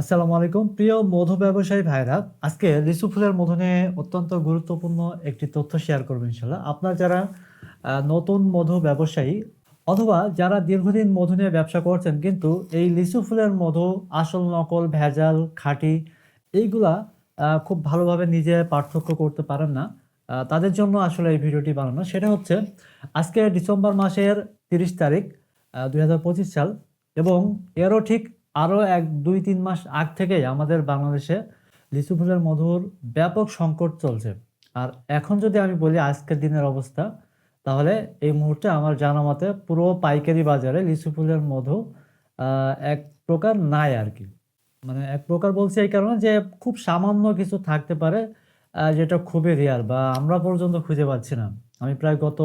আসসালামু আলাইকুম। প্রিয় মধু ব্যবসায়ী ভাইরা, আজকে লিচু ফুলের মধু নিয়ে অত্যন্ত গুরুত্বপূর্ণ একটি তথ্য শেয়ার করব ইনশাল্লাহ আপনার যারা নতুন মধু ব্যবসায়ী অথবা যারা দীর্ঘদিন মধু নিয়ে ব্যবসা করছেন, কিন্তু এই লিচু ফুলের মধু আসল, নকল, ভেজাল, খাঁটি এইগুলা খুব ভালোভাবে নিজে পার্থক্য করতে পারেন না তাদের জন্য আসলে এই ভিডিওটি বানানো। সেটা হচ্ছে, আজকে ডিসেম্বর মাসের তিরিশ তারিখ দু হাজার পঁচিশ সাল এবং এরও ঠিক আরও এক, দুই, তিন মাস আগ থেকেই আমাদের বাংলাদেশে লিচু ফুলের মধুর ব্যাপক সংকট চলছে। আর এখন যদি আমি বলি আজকের দিনের অবস্থা, তাহলে এই মুহূর্তে আমার জানা মতে পুরো পাইকারি বাজারে লিচু ফুলের মধু এক প্রকার নাই আর কি। মানে এক প্রকার বলছি এই কারণে যে খুব সামান্য কিছু থাকতে পারে যেটা খুবই রেয়ার বা আমরা পর্যন্ত খুঁজে পাচ্ছি না। আমি প্রায় গত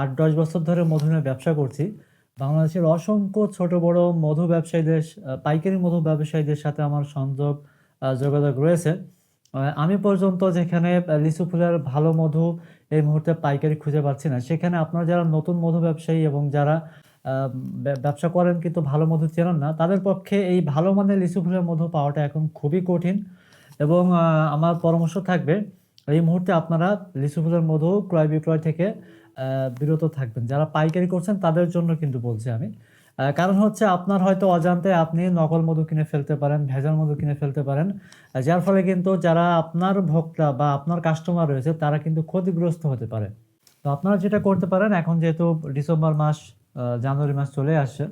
আট, দশ বছর ধরে মধু নিয়ে ব্যবসা করছি। বাংলাদেশের অসংখ্য ছোট বড় মধু ব্যবসায়ীদের পাইকারি মধু ব্যবসায়ীদের সাথে আমার সংযোগ যোগাযোগ রয়েছে। আমি পর্যন্ত যেখানে লিচু ফুলের ভালো মধু এই মুহূর্তে পাইকারি খুঁজে পাচ্ছি না। সেখানে আপনারা যারা নতুন মধু ব্যবসায়ী এবং যারা ব্যবসা করেন কিন্তু ভালো মধু চেনেন না, তাদের পক্ষে এই ভালো মানের লিচু ফুলের মধু পাওয়াটা এখন খুবই কঠিন এবং আমার পরামর্শ থাকবে এই মুহূর্তে আপনারা লিচু ফুলের মধু ক্রয় বিক্রয় থেকে বিরত থাকবেন। যারা পাইকারি করছেন, তাদের জন্য কিন্তু বলছি আমি। কারণ হচ্ছে আপনার হয়তো অজান্তে আপনি নকল মধু কিনে ফেলতে পারেন, ভেজাল মধু কিনে ফেলতে পারেন যার ফলে কিন্তু যারা আপনার ভোক্তা বা আপনার কাস্টমার রয়েছে, তারা কিন্তু ক্ষতিগ্রস্ত হতে পারে। তো আপনারা যেটা করতে পারেন, এখন যেহেতু ডিসেম্বর মাস জানুয়ারি মাস চলে আসছে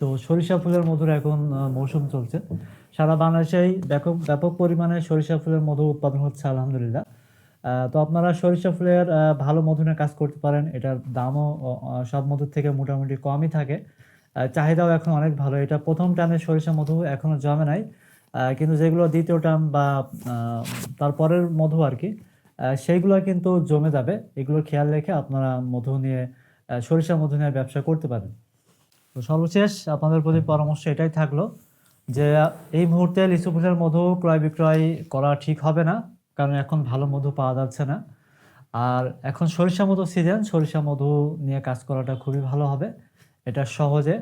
তো সরিষা ফুলের মধুর এখন মৌসুম চলছে। সারা বাংলাদেশেই ব্যাপক ব্যাপক পরিমাণে সরিষা ফুলের মধু উৎপাদন হচ্ছে, আলহামদুলিল্লাহ। তো আপনারা সরিষা ফুলের ভালো মধু নিয়ে কাজ করতে পারেন। এটার দামও সব মধুর থেকে মোটামুটি কমই থাকে। চাহিদাও এখন অনেক ভালো। এটা প্রথম টানে সরিষা মধু এখনও জমে নাই। কিন্তু যেগুলো দ্বিতীয় টান বা তারপরের মধু আর কি সেইগুলো কিন্তু জমে যাবে। এগুলো খেয়াল রেখে আপনারা মধু নিয়ে সরিষা মধু নিয়ে ব্যবসা করতে পারেন। তো সর্বশেষ আপনাদের প্রতি পরামর্শ এটাই থাকল যে এই মুহূর্তে লিচু ফুলের মধু ক্রয় বিক্রয় করা ঠিক হবে না কারণ এখন ভালো মধু পাওয়া যাচ্ছে না। আর এখন সরিষা মধু সিজন সরিষা মধু নিয়ে কাজ করাটা খুবই ভালো হবে। এটা সহজে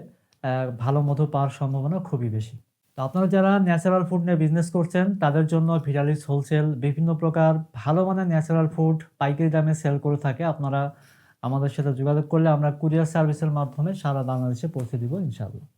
ভালো মধু পাওয়ার সম্ভাবনা খুবই বেশি। তো আপনারা যারা ন্যাচারাল ফুড নিয়ে বিজনেস করছেন তাদের জন্য ভিটালিস হোলসেল বিভিন্ন প্রকার ভালো মানের ন্যাচারাল ফুড পাইকারি দামে সেল করে থাকে আপনারা আমাদের সাথে যোগাযোগ করলে আমরা কুরিয়ার সার্ভিসের মাধ্যমে সারা বাংলাদেশে পৌঁছে দিব ইনশাআল্লাহ।